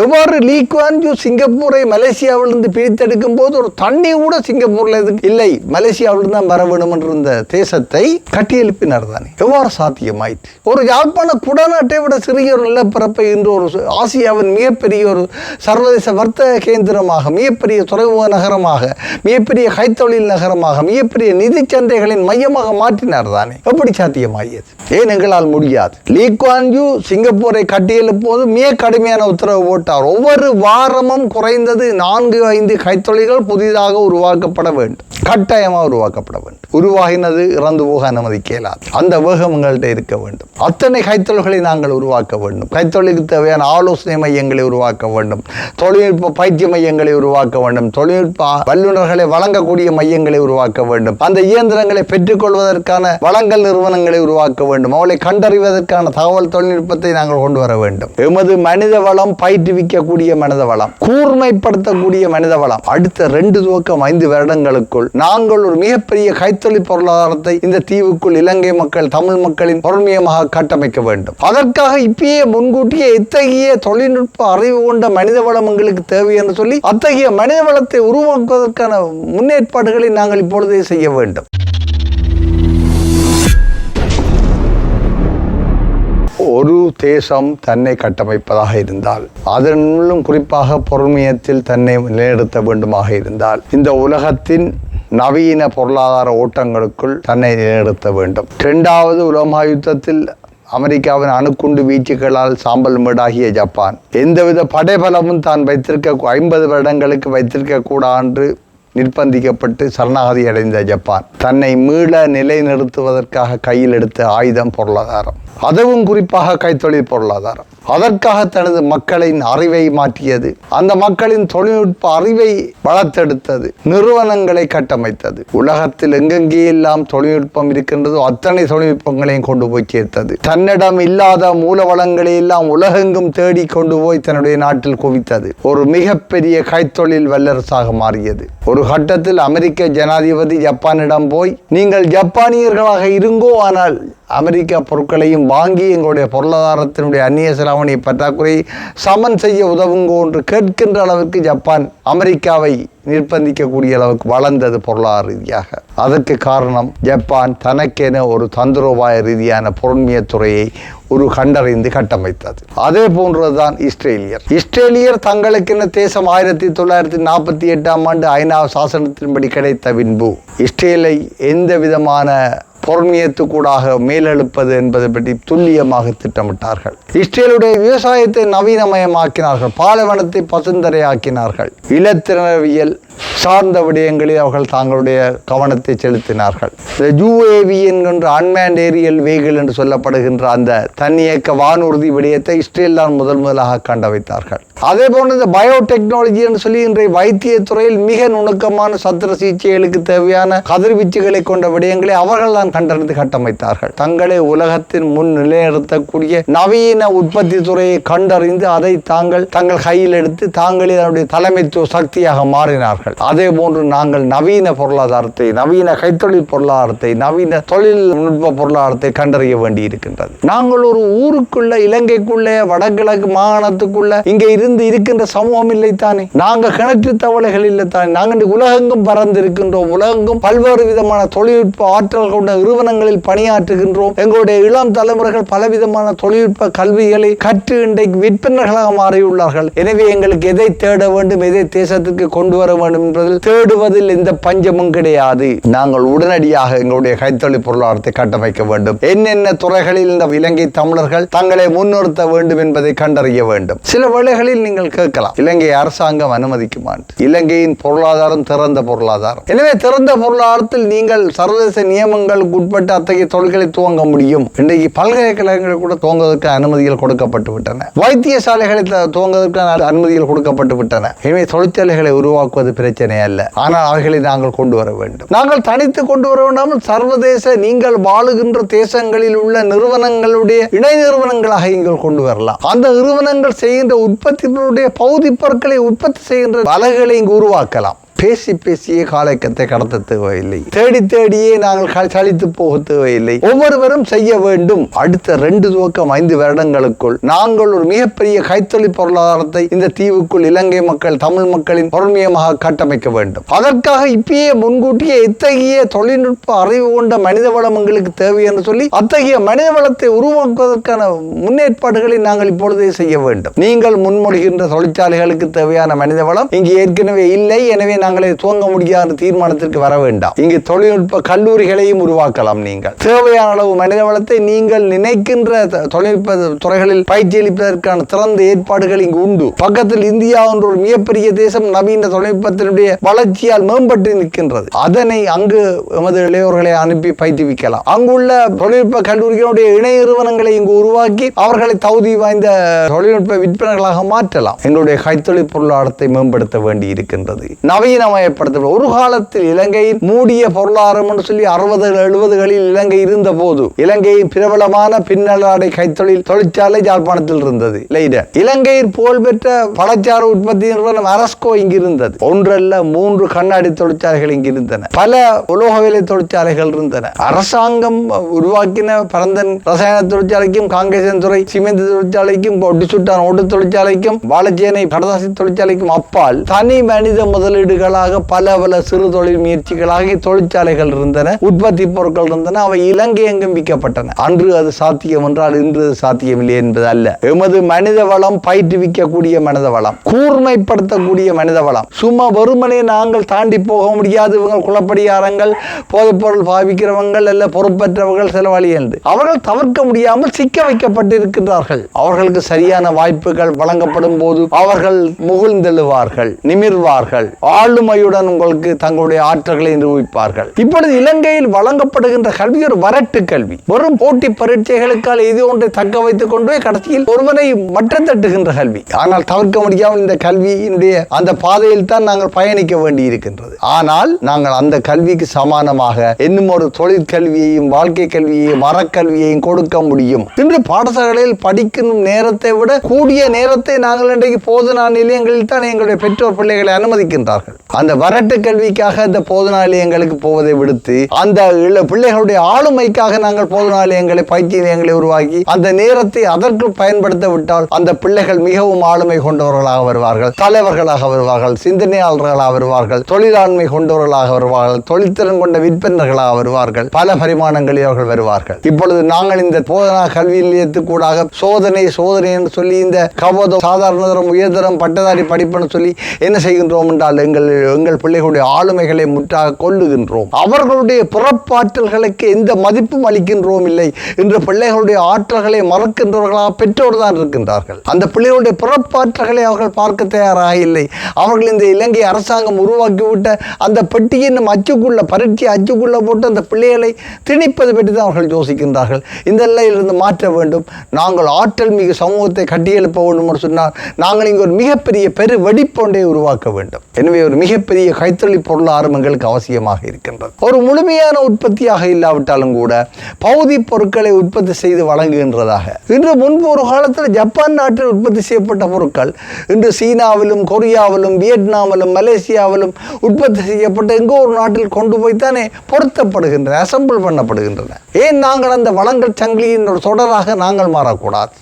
எவ்வாறு Lee Kuan you சிங்கப்பூரை மலேசியாவிலிருந்து பிரித்தெடுக்கும் போது ஒரு தண்ணி கூட சிங்கப்பூர்ல எதுக்கு இல்லை. மலேசியாவிலிருந்து தான் வர வேண்டும் என்ற இந்த தேசத்தை கட்டியெழுப்பினார் தானே. எவ்வாறு சாத்தியமாயிற்று? ஒரு யாழ்ப்பாண குடநாட்டை விட சிறிய ஒரு நிலப்பரப்பை இன்று ஒரு ஆசியாவின் மிகப்பெரிய ஒரு சர்வதேச வர்த்தக கேந்திரமாக மிகப்பெரிய துறைமுக நகரமாக மிகப்பெரிய கைத்தொழில் நகரமாக மிகப்பெரிய நிதி சந்தைகளின் மையமாக மாற்றினார் தானே. எப்படி சாத்தியமாகியது ஏன் எங்களால் முடியாது? லீ குவான் யூ சிங்கப்பூரை கட்டியெழுப்போது மிக கடுமையான உத்தரவு போட்டார் ஒவ்வொரு வாரமும் குறைந்தது நான்கு ஐந்து கைத்தொழில்கள் புதிதாக உருவாக்கப்பட வேண்டும். கட்டாயமாக உருவாக்கப்பட வேண்டும். உருவாகினது இறந்து போக அனுமதிக்க இயலாது அந்த வேகம் எங்கள்கிட்ட இருக்க வேண்டும். அத்தனை கைத்தொழில்களை நாங்கள் உருவாக்க வேண்டும். கைத்தொழிலுக்கு தேவையான ஆலோசனை மையங்களை உருவாக்க வேண்டும். தொழில்நுட்ப பயிற்சி மையங்களை உருவாக்க வேண்டும். தொழில்நுட்ப வல்லுநர்களை வழங்கக்கூடிய மையங்களை உருவாக்க வேண்டும். அந்த இயந்திரங்களை பெற்றுக்கொள்வதற்கான வளங்கள் நிறுவனங்களை உருவாக்க வேண்டும். அவளை கண்டறிவதற்கான தகவல் தொழில்நுட்பத்தை நாங்கள் கொண்டு வர வேண்டும். எமது மனித வளம் விடுவிக்கக்கூடிய மனித வளம் கூர்மைப்படுத்தக்கூடிய மனித வளம். அடுத்த ரெண்டு துவக்கம் ஐந்து வருடங்களுக்குள் நாங்கள் ஒரு மிகப்பெரிய கைத்தொழில் பொருளாதாரத்தை இந்த தீவுக்குள் இலங்கை மக்கள் தமிழ் மக்களின் பொருண்மையமாக கட்டமைக்க வேண்டும். அதற்காக இப்பயே முன்கூட்டியே இத்தகைய தொழில்நுட்ப அறிவு கொண்ட மனித வளம் எங்களுக்கு தேவை என்று சொல்லி அத்தகைய மனித வளத்தை உருவாக்குவதற்கான முன்னேற்பாடுகளை நாங்கள் இப்பொழுதே செய்ய வேண்டும். ஒரு தேசம் தன்னை கட்டமைப்பதாக இருந்தால் அதனுள்ளும் குறிப்பாக பொறுமையத்தில் தன்னை நிலைநிறுத்த வேண்டுமாக இருந்தால் இந்த உலகத்தின் நவீன பொருளாதார ஓட்டங்களுக்குள் தன்னை நிலைநிறுத்த வேண்டும். இரண்டாவது உலக யுத்தத்தில் அமெரிக்காவின் அணுக்குண்டு வீச்சுகளால் சாம்பல் மேடாகிய ஜப்பான் எந்தவித படைபலமும் தான் வைத்திருக்க ஐம்பது வருடங்களுக்கு வைத்திருக்க கூடாது நிர்பந்திக்கப்பட்டு சரணாகதி அடைந்த ஜப்பான். தன்னை மீள நிலைநிறுத்துவதற்காக கையில் எடுத்த ஆயுதம் பொருளாதாரம். அதுவும் குறிப்பாக கைத்தொழில் பொருளாதாரம். அதற்காக தனது மக்களின் அறிவை மாற்றியது. அந்த மக்களின் தொழில்நுட்ப அறிவை வளர்த்தெடுத்தது. நிறுவனங்களை கட்டமைத்தது. உலகத்தில் எங்கெங்கே எல்லாம் தொழில்நுட்பம் இருக்கின்றதோ அத்தனை தொழில்நுட்பங்களையும் கொண்டு போய் சேர்த்தது. தன்னிடம் இல்லாத மூல வளங்களை எல்லாம் உலகெங்கும் தேடி கொண்டு போய் தன்னுடைய நாட்டில் குவித்தது. ஒரு மிகப்பெரிய கைத்தொழில் வல்லரசாக மாறியது. ஒரு கட்டத்தில் அமெரிக்க ஜனாதிபதி ஜப்பானிடம் போய் நீங்கள் ஜப்பானியர்களாக இருங்கோ ஆனால் அமெரிக்கா பொருட்களையும் வாங்கி எங்களுடைய பொருளாதாரத்தினுடைய அந்நிய செலாவணி பற்றாக்குறையை சமன் செய்ய உதவுங்கோ என்று கேட்கின்ற அளவுக்கு ஜப்பான் அமெரிக்காவை நிர்பந்திக்கக்கூடிய அளவுக்கு வளர்ந்தது பொருளாதார ரீதியாக. அதற்கு காரணம் ஜப்பான் தனக்கென ஒரு தந்திரோபாய ரீதியான பொருண்மைய துறையை ஒரு கண்டறிந்து கட்டமைத்தது. அதே போன்றதுதான் இஸ்ரேலியர். இஸ்ரேலியர் தங்களுக்கென தேசம்? ஆயிரத்தி தொள்ளாயிரத்தி நாற்பத்தி எட்டாம் ஆண்டு ஐநா சாசனத்தின்படி கிடைத்த பின்பு இஸ்ரேலை எந்த விதமான பொருண்மையத்துக்கூடாக மேலெழுப்பது என்பதை பற்றி துல்லியமாக திட்டமிட்டார்கள். இஸ்ரேலுடைய விவசாயத்தை நவீனமயமாக்கினார்கள் பாலைவனத்தை பசுந்தரையாக்கினார்கள். இலத்திரவியல் சார்ந்த விடயங்களில் அவர்கள் தங்களுடைய கவனத்தை செலுத்தினார்கள். இந்த யூஏவி என்கின்ற அன்மேண்ட் ஏரியல் வெஹிக்கிள் என்று சொல்லப்படுகின்ற அந்த தன்னியக்க வானூர்தி விடயத்தை இஸ்ரேல் தான் முதல் முதலாக கண்ட வைத்தார்கள் அதே போன்று இந்த பயோடெக்னாலஜி என்று சொல்லி இன்றைய வைத்திய துறையில் மிக நுணுக்கமான சத்திர சிகிச்சைகளுக்கு தேவையான கதிர்வீச்சுகளை கொண்ட விடயங்களை அவர்கள் தான் கண்டறிந்து கட்டமைத்தார்கள். தங்களை உலகத்தின் முன் நிலைநிறுத்தக்கூடிய நவீன உற்பத்தி துறையை கண்டறிந்து அதை தாங்கள் தங்கள் கையில் எடுத்து தாங்களே அதனுடைய தலைமைத்துவ சக்தியாக மாறினார்கள். அதே போன்று நாங்கள் நவீன பொருளாதாரத்தை நவீன கைத்தொழில் பொருளாதாரத்தை நவீன தொழில்நுட்ப பொருளாதாரத்தை கண்டறிய வேண்டி இருக்கின்றது நாங்கள் ஒரு ஊருக்குள்ள இலங்கைக்குள்ளே வடகிழக்கு மாகாணத்துக்குள்ள இங்கே இருந்து இருக்கின்ற சமூகம் இல்லைத்தானே நாங்க கிணற்று தவளைகள் இல்லைத்தானே நாங்கள் உலகெங்கும் பறந்து இருக்கின்றோம் உலகெங்கும் பல்வேறு விதமான தொழில்நுட்ப ஆற்றல் கொண்ட நிறுவனங்களில் பணியாற்றுகின்றோம். எங்களுடைய இளம் தலைமுறைகள் பலவிதமான தொழில்நுட்ப கல்விகளை கற்று இன்றைக்கு விற்பனர்களாக மாறியுள்ளார்கள். எனவே எங்களுக்கு எதை தேட வேண்டும் எதை தேசத்துக்கு கொண்டு வர வேண்டும் என்பதில் தேடுவதில் எந்த பஞ்சமும் கிடையாது. நாங்கள் உடனடியாக எங்களுடைய கைத்தொழில் பொருளாதாரத்தை கட்டமைக்க வேண்டும். என்னென்ன துறைகளில் இந்த இலங்கை தமிழர்கள் தங்களை முன்னிறுத்த வேண்டும் என்பதை கண்டறிய வேண்டும். சில வேளைகளில் முதலில் நீங்கள் கேட்கலாம். இலங்கை அரசாங்கம் அனுமதிக்குமாண்டு. இலங்கையின் பொருளாதாரம் திறந்த பொருளாதாரம். எனவே திறந்த பொருளாதாரத்தில் நீங்கள் சர்வதேச நியமங்களுக்கு உட்பட்டு அத்தகைய தொழில்களை துவங்க முடியும். இன்றைக்கு பல்கலைக்கழகங்கள் கூட துவங்குவதற்கு அனுமதிகள் கொடுக்கப்பட்டு விட்டன. வைத்தியசாலைகளை துவங்குவதற்கான அனுமதிகள் கொடுக்கப்பட்டு விட்டன. எனவே தொழிற்சாலைகளை உருவாக்குவது பிரச்சனை அல்ல. ஆனால் அவர்களை நாங்கள் கொண்டு வர வேண்டும். நாங்கள் தனித்து கொண்டு வர வேண்டாமல் சர்வதேச நீங்கள் வாழுகின்ற தேசங்களில் உள்ள நிறுவனங்களுடைய இணை நிறுவனங்களாக நீங்கள் கொண்டு வரலாம். அந்த நிறுவனங்கள் செய்கின்ற உற்பத்தி உற்பத்திகளுடைய பகுதி பொருட்களை உற்பத்தி செய்கின்ற அலகுகளை இங்கு உருவாக்கலாம். பேசி பேசியே காலக்கத்தை கடத்த தேவையில்லை. தேடி தேடியே நாங்கள் க- சலித்து போக தேவையில்லை. ஒவ்வொருவரும் செய்ய வேண்டும். அடுத்த ரெண்டு துவக்கம் ஐந்து வருடங்களுக்குள். நாங்கள் ஒரு மிகப்பெரிய கைத்தொழில் பொருளாதாரத்தை இந்த தீவுக்குள் இலங்கை மக்கள் தமிழ் மக்களின் பொறுமையமாக கட்டமைக்க வேண்டும். அதற்காக இப்பயே முன்கூட்டியே இத்தகைய தொழில்நுட்ப அறிவு கொண்ட மனித வளம் எங்களுக்கு தேவை என்று சொல்லி அத்தகைய மனித வளத்தை உருவாக்குவதற்கான முன்னேற்பாடுகளை நாங்கள் இப்பொழுதே செய்ய வேண்டும். நீங்கள் முன்மொழிகின்ற தொழிற்சாலைகளுக்கு தேவையான மனித வளம் இங்கு ஏற்கனவே இல்லை. எனவே நாங்கள் நாங்களே துவங்க முடியாத தீர்மானத்திற்கு வர வேண்டாம். இங்கு தொழில்நுட்ப கல்லூரிகளையும் உருவாக்கலாம் நீங்கள். தேவையான அளவு மனித வளத்தை நீங்கள் நினைக்கின்ற தொழில்நுட்ப துறைகளில் பயிற்சி அளிப்பதற்கான திறந்த ஏற்பாடுகள் இங்கு உண்டு. பக்கத்தில் இந்தியா என்ற ஒரு மிகப்பெரிய தேசம் நவீன தொழில்நுட்பத்தினுடைய வளர்ச்சியால் மேம்பட்டு நிற்கின்றது. அதனை அங்கு எமது இளையோர்களை அனுப்பி பயிற்றுவிக்கலாம். அங்குள்ள தொழில்நுட்ப கல்லூரிகளுடைய இணை நிறுவனங்களை இங்கு உருவாக்கி அவர்களை தகுதி வாய்ந்த தொழில்நுட்ப விற்பனைகளாக மாற்றலாம். எங்களுடைய கைத்தொழில் பொருளாதாரத்தை மேம்படுத்த வேண்டி இருக்கின்றது நவீன நவீனமயப்படுத்தப்படும் ஒரு காலத்தில் இலங்கையின் மூடிய பொருளாதாரம் என்று சொல்லி அறுபது எழுபதுகளில் இலங்கை இருந்த போது இலங்கையின் பிரபலமான பின்னலாடை கைத்தொழில் தொழிற்சாலை யாழ்ப்பாணத்தில் இருந்தது. லைடர் இலங்கையின் புகழ்பெற்ற பழச்சாறு உற்பத்தி நிறுவனம் அரஸ்கோ இங்கு இருந்தது ஒன்றல்ல மூன்று கண்ணாடி தொழிற்சாலைகள் இங்கு இருந்தன பல உலோக விலை தொழிற்சாலைகள் இருந்தன. அரசாங்கம் உருவாக்கின பரந்தன் ரசாயன தொழிற்சாலைக்கும் காங்கேசன் துறை சிமெண்ட் தொழிற்சாலைக்கும் ஒட்டிசுட்டான் ஓட்டு தொழிற்சாலைக்கும் வாழைச்சேனை கடதாசி தொழிற்சாலைக்கும் அப்பால் தனி மனித முதலீடுகள் ஆண்டுகளாக பல பல சிறு தொழில் முயற்சிகளாக தொழிற்சாலைகள் இருந்தன உற்பத்தி பொருட்கள் இருந்தன அவை இலங்கை எங்கும் விற்கப்பட்டன. அன்று அது சாத்தியம் என்றால் இன்று அது சாத்தியமில்லை என்பது அல்ல. எமது மனித வளம் பயிற்றுவிக்கக்கூடிய மனித வளம் கூர்மைப்படுத்தக்கூடிய மனித வளம். சும்மா வெறுமனே நாங்கள் தாண்டி போக முடியாது இவங்க குளப்படியாரங்கள் போதைப்பொருள் பாவிக்கிறவங்கள் அல்ல பொறுப்பற்றவர்கள் செலவழி என்று. அவர்கள் தவிர்க்க முடியாமல் சிக்க வைக்கப்பட்டிருக்கிறார்கள் அவர்களுக்கு சரியான வாய்ப்புகள் வழங்கப்படும் போது அவர்கள் முகிழ்ந்தெழுவார்கள் நிமிர்வார்கள் ஆளுமையுடன் உங்களுக்கு தங்களுடைய ஆற்றல்களை நிரூபிப்பார்கள். இப்பொழுது இலங்கையில் வழங்கப்படுகின்ற கல்வி ஒரு வரட்டு கல்வி. வெறும் போட்டி பரீட்சைகளுக்கால் இது ஒன்றை தக்க வைத்துக் கொண்டு கடைசியில் ஒருவனை மட்டம் தட்டுகின்ற கல்வி. ஆனால் தவிர்க்க முடியாமல் இந்த கல்வியினுடைய அந்த பாதையில் தான் நாங்கள் பயணிக்க வேண்டி இருக்கின்றது ஆனால் நாங்கள் அந்த கல்விக்கு சமானமாக இன்னும் ஒரு தொழிற்கல்வியையும் வாழ்க்கை கல்வியையும் மரக்கல்வியையும் கொடுக்க முடியும். இன்று பாடசாலைகளில் படிக்கும் நேரத்தை விட கூடிய நேரத்தை நாங்கள் இன்றைக்கு போதனா நிலையங்களில் தான் எங்களுடைய பெற்றோர் பிள்ளைகளை அனுமதிக்கின்றார்கள். அந்த வரட்டு கல்விக்காக அந்த போதனாலயங்களுக்கு போவதை விடுத்து அந்த பிள்ளைகளுடைய ஆளுமைக்காக நாங்கள் போதனாலயங்களை பயிற்சி நிலையங்களை உருவாக்கி அந்த நேரத்தை அதற்கு பயன்படுத்த விட்டால் அந்த பிள்ளைகள் மிகவும் ஆளுமை கொண்டவர்களாக வருவார்கள் தலைவர்களாக வருவார்கள் சிந்தனையாளர்களாக வருவார்கள் தொழிலாண்மை கொண்டவர்களாக வருவார்கள் தொழில்திறன் கொண்ட விற்பனர்களாக வருவார்கள் பல பரிமாணங்களில் அவர்கள் வருவார்கள். இப்பொழுது நாங்கள் இந்த போதனா கல்வி நிலையத்துக்கூடாக சோதனை சோதனை என்று சொல்லி இந்த கவதம் சாதாரண தரம் உயர்தரம் பட்டதாரி படிப்புன்னு சொல்லி என்ன செய்கின்றோம் என்றால் எங்கள் எங்கள் பிள்ளைகளுடைய ஆளுமைகளை முற்றாக கொள்ளுகின்றோம் அவர்களுடைய பிறப்பாற்றல்களுக்கு எந்த மதிப்பும் அளிக்கின்றோம் இல்லை. இன்று பிள்ளைகளுடைய ஆற்றல்களை மறக்கின்றவர்களாக பெற்றோர் தான் இருக்கின்றார்கள். அந்த பிள்ளைகளுடைய பிறப்பாற்றல்களை அவர்கள் பார்க்க தயாராக இல்லை. அவர்கள் இந்த இலங்கை அரசாங்கம் உருவாக்கிவிட்ட அந்த பெட்டியின் அச்சுக்குள்ள பரீட்சை அச்சுக்குள்ள போட்டு அந்த பிள்ளைகளை திணிப்பது பற்றி தான் அவர்கள் யோசிக்கின்றார்கள். இந்த நிலையிலிருந்து மாற்ற வேண்டும். நாங்கள் ஆற்றல் மிகு சமூகத்தை கட்டியெழுப்ப வேண்டும் என்று சொன்னால் நாங்கள் இங்கு ஒரு மிகப்பெரிய பெரு வெடிப்பொன்றை உருவாக்க வேண்டும். எனவே ஒரு மிகப்பெரிய கைத்தொழில் பொருளாதாரம் எங்களுக்கு அவசியமாக இருக்கின்றது. ஒரு முழுமையான உற்பத்தியாக இல்லாவிட்டாலும் கூட பகுதி பொருட்களை உற்பத்தி செய்து வழங்குகின்றதாக. இன்று முன்பு ஒரு காலத்தில் ஜப்பான் நாட்டில் உற்பத்தி செய்யப்பட்ட பொருட்கள் இன்று சீனாவிலும் கொரியாவிலும் வியட்நாமிலும் மலேசியாவிலும் உற்பத்தி செய்யப்பட்ட எங்கோ ஒரு நாட்டில் கொண்டு போய் தானே பொருத்தப்படுகின்றன அசம்பிள் பண்ணப்படுகின்றன. ஏன் நாங்கள் அந்த வளங்கள் சங்கிலியின் ஒரு தொடராக நாங்கள் மாறக்கூடாது?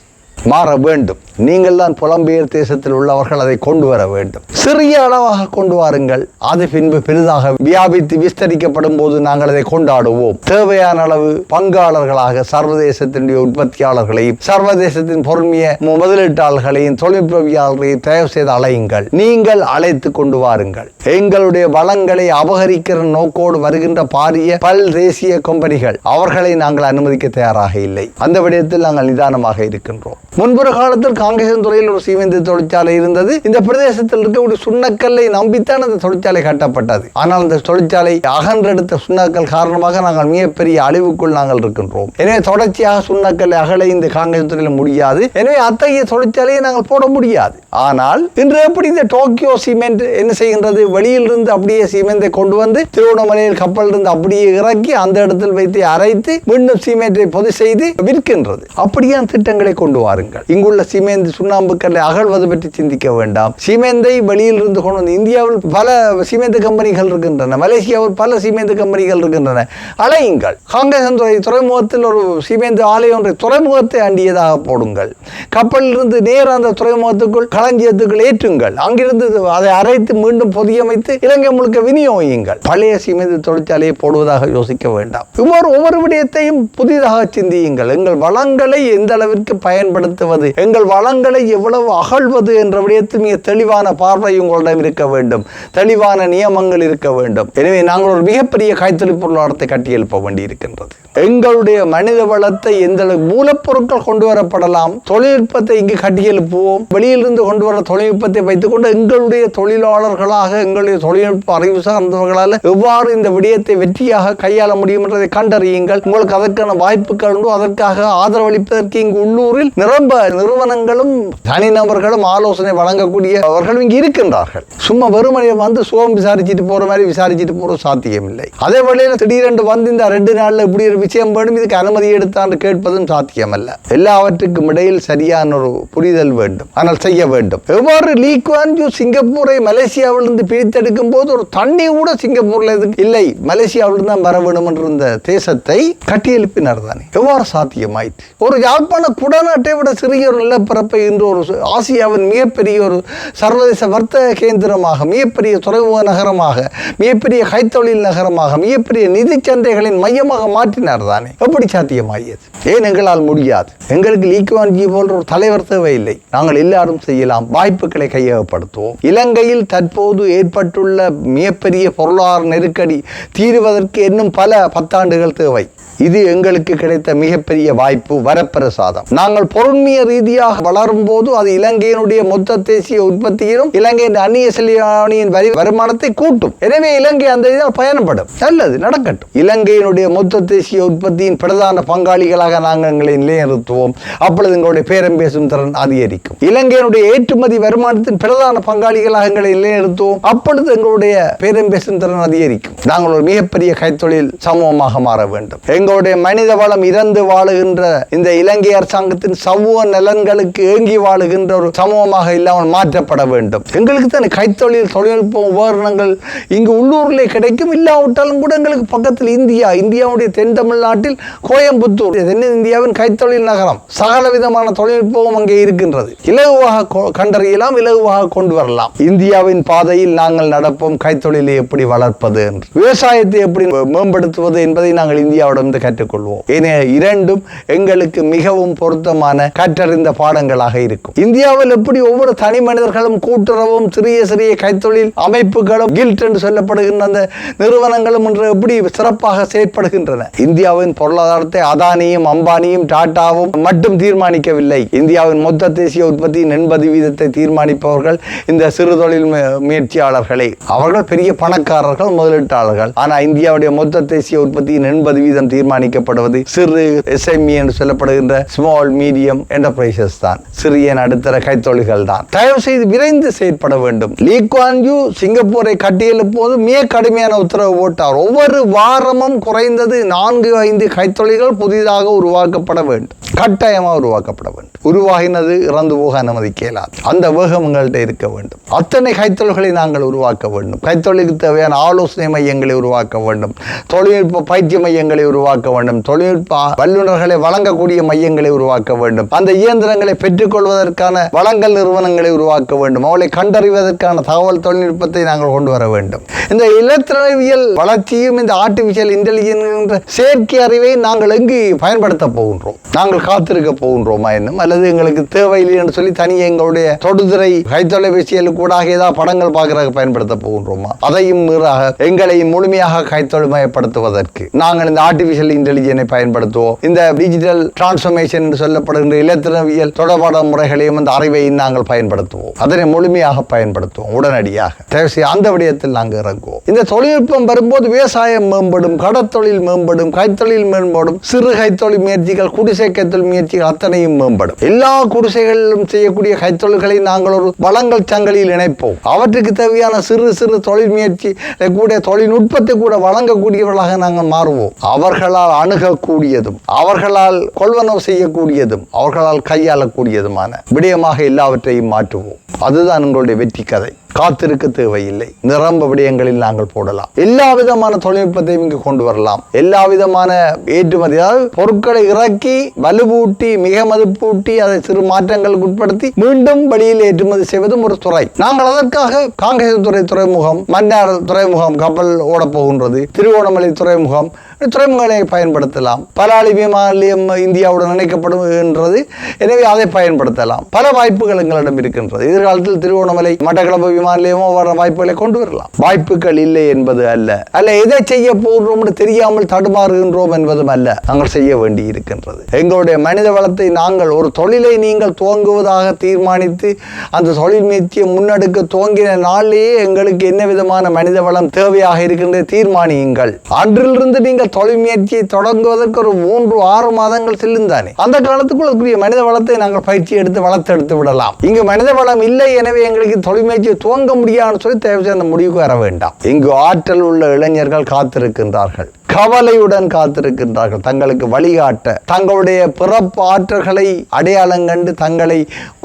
மாற வேண்டும். நீங்கள் தான் புலம்பெயர் தேசத்தில் உள்ளவர்கள் அதை கொண்டு வர வேண்டும். சிறிய அளவாக கொண்டு வாருங்கள். அது பின்பு பெரிதாக வியாபித்து விஸ்தரிக்கப்படும் போது நாங்கள் அதை கொண்டாடுவோம். தேவையான அளவு பங்காளர்களாக சர்வதேசத்தினுடைய உற்பத்தியாளர்களையும் சர்வதேசத்தின் பொறுமைய முதலீட்டாளர்களையும் தொழில்நுட்பவியாளர்களையும் தயவு செய்து அலையுங்கள். நீங்கள் அழைத்து கொண்டு வாருங்கள். எங்களுடைய வளங்களை அபகரிக்கிற நோக்கோடு வருகின்ற பாரிய பல் தேசிய கம்பெனிகள் அவர்களை நாங்கள் அனுமதிக்க தயாராக இல்லை. அந்த விடயத்தில் நாங்கள் நிதானமாக இருக்கின்றோம். முன்பொரு காலத்தில் காங்கேசன் துறையில் ஒரு சீமெந்து தொழிற்சாலை இருந்தது. இந்த பிரதேசத்தில் இருக்கக்கூடிய சுண்ணக்கல்லை நம்பித்தான் அந்த தொழிற்சாலை கட்டப்பட்டது. ஆனால் அந்த தொழிற்சாலை அகன்றெடுத்த சுண்ணக்கல் காரணமாக நாங்கள் மிகப்பெரிய அழிவுக்குள் நாங்கள் இருக்கின்றோம். எனவே தொடர்ச்சியாக சுண்ணக்கல்லை அகலை இந்த காங்கேசன் துறையில் முடியாது. எனவே அத்தகைய தொழிற்சாலையை நாங்கள் போட முடியாது. ஆனால் இன்று எப்படி இந்த டோக்கியோ சிமெண்ட் என்ன செய்கின்றது? வெளியில் இருந்து அப்படியே சிமெண்டை கொண்டு வந்து திருவண்ணாமலையில் கப்பல் இருந்து அப்படியே இறக்கி அந்த இடத்தில் வைத்து அரைத்து மீண்டும் சிமெண்டை பொது செய்து விற்கின்றது. அப்படியே திட்டங்களை கொண்டு வாருங்கள். இங்குள்ள சிமெண்ட் சீமேந்து சுண்ணாம்பு கல்லை அகழ்வது பற்றி சிந்திக்க வேண்டாம். சீமேந்தை வெளியிலிருந்து கொண்டு வந்து இந்தியாவில் பல சீமேந்து கம்பெனிகள் இருக்கின்றன. மலேசியாவில் பல சீமேந்து கம்பெனிகள் இருக்கின்றன. அலையுங்கள். காங்கேசந்துறை துறைமுகத்தில் ஒரு சீமேந்து ஆலை ஒன்றை துறைமுகத்தை அண்டியதாக போடுங்கள். கப்பலிலிருந்து நேர அந்த துறைமுகத்துக்குள் களஞ்சியத்துக்குள் ஏற்றுங்கள். அங்கிருந்து அதை அரைத்து மீண்டும் பொதியமைத்து இலங்கை முழுக்க விநியோகியுங்கள். பழைய சீமேந்து தொழிற்சாலையை போடுவதாக யோசிக்க வேண்டாம். இவ்வாறு ஒவ்வொரு விடயத்தையும் புதிதாக சிந்தியுங்கள். எங்கள் வளங்களை எந்த அளவிற்கு பயன்படுத்துவது எங்கள் வளங்களை எவ்வளவு அகழ்வது என்ற விடயத்தில் மிக தெளிவான பார்வை உங்களிடம் இருக்க வேண்டும். தெளிவான நியமங்கள் இருக்க வேண்டும். எனவே நாங்கள் ஒரு மிகப்பெரிய கைத்தொழில் பொருளாதாரத்தை கட்டியெழுப்ப வேண்டியிருக்கின்றது. எங்களுடைய மனித வளத்தை எந்த மூலப்பொருட்கள் கொண்டு வரப்படலாம் தொழில்நுட்பத்தை இங்கு கட்டியெழுப்புவோம் வெளியிலிருந்து கொண்டு வர தொழில்நுட்பத்தை வைத்துக்கொண்டு எங்களுடைய தொழிலாளர்களாக எங்களுடைய தொழில்நுட்ப அறிவு சார்ந்தவர்களால் எவ்வாறு இந்த விடயத்தை வெற்றியாக கையாள முடியும் என்றதை கண்டறியுங்கள். உங்களுக்கு அதற்கான வாய்ப்புகள் உண்டு. அதற்காக ஆதரவளிப்பதற்கு இங்கு உள்ளூரில் நிரம்ப நிறுவனங்கள் நிறுவனங்களும் தனிநபர்களும் ஆலோசனை வழங்கக்கூடிய வழங்கக்கூடியவர்களும் இங்கு இருக்கின்றார்கள். சும்மா வெறுமனையை வந்து சுகம் விசாரிச்சுட்டு போற மாதிரி விசாரிச்சுட்டு போற சாத்தியம் இல்லை. அதே வழியில் திடீரென்று வந்து இந்த ரெண்டு நாள்ல இப்படி ஒரு விஷயம் வேணும் இதுக்கு அனுமதி எடுத்தாண்டு கேட்பதும் சாத்தியம் அல்ல. எல்லாவற்றுக்கும் இடையில் சரியான ஒரு புரிதல் வேண்டும். ஆனால் செய்ய வேண்டும். எவ்வாறு லீக்வான் யூ சிங்கப்பூரை மலேசியாவிலிருந்து பிரித்தெடுக்கும் போது ஒரு தண்ணி கூட சிங்கப்பூர்ல இல்லை. மலேசியாவிலிருந்து தான் வர வேண்டும் என்ற இந்த தேசத்தை கட்டியெழுப்பினர் தானே எவ்வாறு சாத்தியமாயிற்று? ஒரு யாழ்ப்பாண குடநாட்டை விட சிறிய ஒரு நிலப்பர சிறப்பை இன்று ஒரு ஆசியாவின் மிகப்பெரிய ஒரு சர்வதேச வர்த்தக கேந்திரமாக மிகப்பெரிய துறைமுக நகரமாக மிகப்பெரிய கைத்தொழில் நகரமாக மிகப்பெரிய நிதி சந்தைகளின் மையமாக மாற்றினார் தானே. எப்படி சாத்தியமாகியது? ஏன் எங்களால் முடியாது? எங்களுக்கு லீக்வான்ஜி போன்ற ஒரு தலைவர் தேவையில்லை. நாங்கள் எல்லாரும் செய்யலாம். வாய்ப்புகளை கையகப்படுத்துவோம். இலங்கையில் தற்போது ஏற்பட்டுள்ள மிகப்பெரிய பொருளாதார நெருக்கடி தீருவதற்கு இன்னும் பல பத்தாண்டுகள் தேவை. இது எங்களுக்கு கிடைத்த மிகப்பெரிய வாய்ப்பு வரப்பிரசாதம். நாங்கள் பொருண்மைய ரீதியாக வளரும் போது அது இலங்கையினுடைய மொத்த தேசிய உற்பத்தியிலும் இலங்கையின் அந்நிய செலாவணியின் வரி வருமானத்தை கூட்டும். எனவே இலங்கை அந்த இதில் பயணப்படும். நல்லது நடக்கட்டும். இலங்கையினுடைய மொத்த தேசிய உற்பத்தியின் பிரதான பங்காளிகளாக நாங்கள் எங்களை நிலைநிறுத்துவோம். அப்பொழுது எங்களுடைய பேரம் பேசும் திறன் அதிகரிக்கும். இலங்கையினுடைய ஏற்றுமதி வருமானத்தின் பிரதான பங்காளிகளாக எங்களை நிலைநிறுத்துவோம். அப்பொழுது எங்களுடைய பேரம் பேசும் திறன் அதிகரிக்கும். நாங்கள் ஒரு மிகப்பெரிய கைத்தொழில் சமூகமாக மாற வேண்டும். எங்களுடைய மனித வளம் இறந்து வாழுகின்ற இந்த இலங்கை அரசாங்கத்தின் சமூக நலன்களுக்கு ஏங்கி வாழுகின்ற ஒரு சமூகமாக இல்லாமல் மாற்றப்பட வேண்டும். எங்களுக்கு தான் கைத்தொழில் தொழில்நுட்ப உபகரணங்கள் இங்கு உள்ளூரிலே கிடைக்கும். இல்லாவிட்டாலும் கூட எங்களுக்கு பக்கத்தில் இந்தியா இந்தியாவுடைய தென் தமிழ்நாட்டில் கோயம்புத்தூர் தென்னிந்தியாவின் கைத்தொழில் நகரம். சகல விதமான தொழில்நுட்பமும் அங்கே இருக்கின்றது. இலகுவாக கொ- கண்டறியலாம் இலகுவாக கொண்டு வரலாம். இந்தியாவின் பாதையில் நாங்கள் நடப்போம் கைத்தொழிலை எப்படி வளர்ப்பது என்று. விவசாயத்தை எப்படி மேம்படுத்துவது என்பதை நாங்கள் இந்தியாவிடமிருந்து கற்றுக்கொள்வோம். ஏனே இரண்டும் எங்களுக்கு மிகவும் பொருத்தமான கற்றறிந்த பாடங்களாக இருக்கும். இந்தியாவில் எப்படி ஒவ்வொரு தனி மனிதர்களும் கூட்டுறவும் சிறிய சிறிய கைத்தொழில் அமைப்புகளும் கில்ட் என்று சொல்லப்படுகின்ற அந்த நிறுவனங்களும் என்று எப்படி சிறப்பாக செயற்படுகின்றன. இந்தியாவின் பொருளாதாரத்தை அதானியும் அம்பானியும் டாட்டாவும் மட்டும் தீர்மானிக்கவில்லை. இந்தியாவின் மொத்த தேசிய உற்பத்தியின் எண்பது வீதத்தை தீர்மானிப்பவர்கள் இந்த சிறு தொழில் முயற்சியாளர்களே. அவர்கள் பெரிய பணக்காரர்கள் முதலீட்டாளர்கள். தொழிலாளர்கள் ஆனால் இந்தியாவுடைய மொத்த தேசிய உற்பத்தியின் எண்பது வீதம் தீர்மானிக்கப்படுவது சிறு எஸ்எம்இ என்று சொல்லப்படுகின்ற ஸ்மால் மீடியம் என்டர்பிரைசஸ் தான். சிறிய நடுத்தர கைத்தொழில்கள் தான். தயவு செய்து விரைந்து செயற்பட வேண்டும். லீக்வான் யூ சிங்கப்பூரை கட்டியெழுப்போது மிக கடுமையான உத்தரவு போட்டார். ஒவ்வொரு வாரமும் குறைந்தது நான்கு ஐந்து கைத்தொழில்கள் புதிதாக உருவாக்கப்பட வேண்டும். கட்டாயமாக உருவாக்கப்பட வேண்டும். உருவாகினது இறந்து போக அனுமதிக்க இயலாது அந்த வேகம் எங்கள்கிட்ட இருக்க வேண்டும். அத்தனை கைத்தொழில்களை நாங்கள் உருவாக்க வேண்டும். கைத்தொழிலுக்கு தேவையான ஆலோசனை மையங்களை உருவாக்க வேண்டும். தொழில்நுட்ப பயிற்சி மையங்களை உருவாக்க வேண்டும். தொழில்நுட்ப வல்லுநர்களை வழங்கக்கூடிய மையங்களை உருவாக்க வேண்டும். அந்த இயந்திரங்களை பெற்றுக்கொள்வதற்கான வழங்கல் நிறுவனங்களை உருவாக்க வேண்டும். அவளை கண்டறிவதற்கான தகவல் தொழில்நுட்பத்தை நாங்கள் கொண்டு வர வேண்டும். இந்த இலத்திரவியல் வளர்ச்சியும் இந்த ஆர்டிபிஷியல் இன்டெலிஜென்ஸ் என்ற செயற்கை அறிவை நாங்கள் எங்கு பயன்படுத்த போகின்றோம்? நாங்கள் காத்திருக்க போகின்றோமா என்னும்? அல்லது எங்களுக்கு தேவையில்லை என்று சொல்லி தனியே எங்களுடைய தொடுதுறை கைத்தொலைபேசியல் கூட ஏதாவது படங்கள் பார்க்கறதுக்கு பயன்படுத்த போகின்றோமா? அதையும் மீறாக எங்களை முழுமையாக கைத்தொழுமையப்படுத்துவதற்கு நாங்கள் இந்த ஆர்டிபிஷியல் இன்டெலிஜென்ஸை பயன்படுத்துவோம். இந்த டிஜிட்டல் டிரான்ஸ்ஃபர்மேஷன் என்று சொல்லப்படுகின்ற இலத்திரவியல் தொடர்பான முறைகளையும் அந்த அறிவையும் நாங்கள் பயன்படுத்துவோம். அதனை முழுமையாக பயன்படுத்துவோம் உடனடியாக. தயவு அந்த விடயத்தில் நாங்கள் இறங்குவோம். இந்த தொழில்நுட்பம் வரும்போது விவசாயம் மேம்படும் கடத்தொழில் மேம்படும் கைத்தொழில் மேம்படும் சிறு கைத்தொழில் முயற்சிகள் குடிசை கைத்தொழில் முயற்சிகள் அத்தனையும் மேம்படும். எல்லா குடிசைகளிலும் செய்யக்கூடிய கைத்தொழில்களை நாங்கள் ஒரு வளங்கள் சங்கலியில் இணைப்போம். அவற்றுக்கு தேவையான சிறு சிறு தொழில் முயற்சி கூட தொழில் நுட்பத்தை கூட வழங்கக்கூடியவர்களாக நாங்கள் மாறுவோம். அவர்களால் அணுகக்கூடியதும் அவர்களால் கொள்வனவு செய்யக்கூடியதும் அவர்களால் கையாளக்கூடியதுமான விடயமாக எல்லாவற்றையும் மாற்றுவோம். அதுதான் உங்களுடைய வெற்றி கதை காத்திருக்க தேவையில்லை. நிரம்ப விடயங்களில் நாங்கள் போடலாம். எல்லா விதமான தொழில்நுட்பத்தையும் இங்கு கொண்டு வரலாம். எல்லா விதமான ஏற்றுமதி அதாவது பொருட்களை இறக்கி வலுவூட்டி மிக மதிப்பூட்டி அதை சிறு மாற்றங்களுக்கு உட்படுத்தி மீண்டும் வெளியில் ஏற்றுமதி செய்வதும் ஒரு துறை. நாங்கள் அதற்காக காங்கேசத்துறை துறைமுகம் மன்னார் துறைமுகம் கப்பல் ஓடப்போகின்றது திருவோணமலை துறைமுகம் துறைமுகங்களை பயன்படுத்தலாம். பலாளி விமான இந்தியாவுடன் இந்தியாவுடன் இணைக்கப்படுகின்றது. எனவே அதை பயன்படுத்தலாம். பல வாய்ப்புகள் எங்களிடம் இருக்கின்றது. எதிர்காலத்தில் திருவோணமலை மட்டக்களப்பு விமான வர வாய்ப்புகளை கொண்டு வரலாம். வாய்ப்புகள் இல்லை என்பது அல்ல. அல்ல எதை செய்ய போகிறோம் தெரியாமல் தடுமாறுகின்றோம் என்பதும் அல்ல. நாங்கள் செய்ய வேண்டி இருக்கின்றது. எங்களுடைய மனித வளத்தை நாங்கள் ஒரு தொழிலை நீங்கள் துவங்குவதாக தீர்மானித்து அந்த தொழில் முயற்சியை முன்னெடுக்க துவங்கின நாளிலேயே எங்களுக்கு என்ன விதமான மனித வளம் தேவையாக இருக்கின்ற தீர்மானியுங்கள். அன்றிலிருந்து நீங்கள் தொழில் முயற்சியை தொடங்குவதற்கு ஒரு மூன்று ஆறு மாதங்கள் செல்லும் தானே. அந்த காலத்துக்குள்ள மனித வளத்தை நாங்கள் பயிற்சி எடுத்து வளர்த்தெடுத்து விடலாம். இங்கு மனித வளம் இல்லை எனவே எங்களுக்கு தொழில் முயற்சியை துவங்க முடியாதுன்னு சொல்லி தேவை செய்த அந்த முடிவுக்கு வர வேண்டாம். இங்கு ஆற்றல் உள்ள இளைஞர்கள் காத்திருக்கின்றார்கள். கவலையுடன் காத்திருக்கின்றார்கள். தங்களுக்கு வழிகாட்ட தங்களுடைய பிறப்பு ஆற்றல்களை அடையாளம் கண்டு தங்களை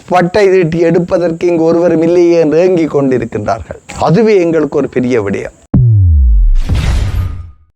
பட்டை தீட்டி எடுப்பதற்கு இங்கு ஒருவரும் இல்லையே என்று ஏங்கிக் கொண்டிருக்கின்றார்கள். அதுவே எங்களுக்கு ஒரு பெரிய விடயம்.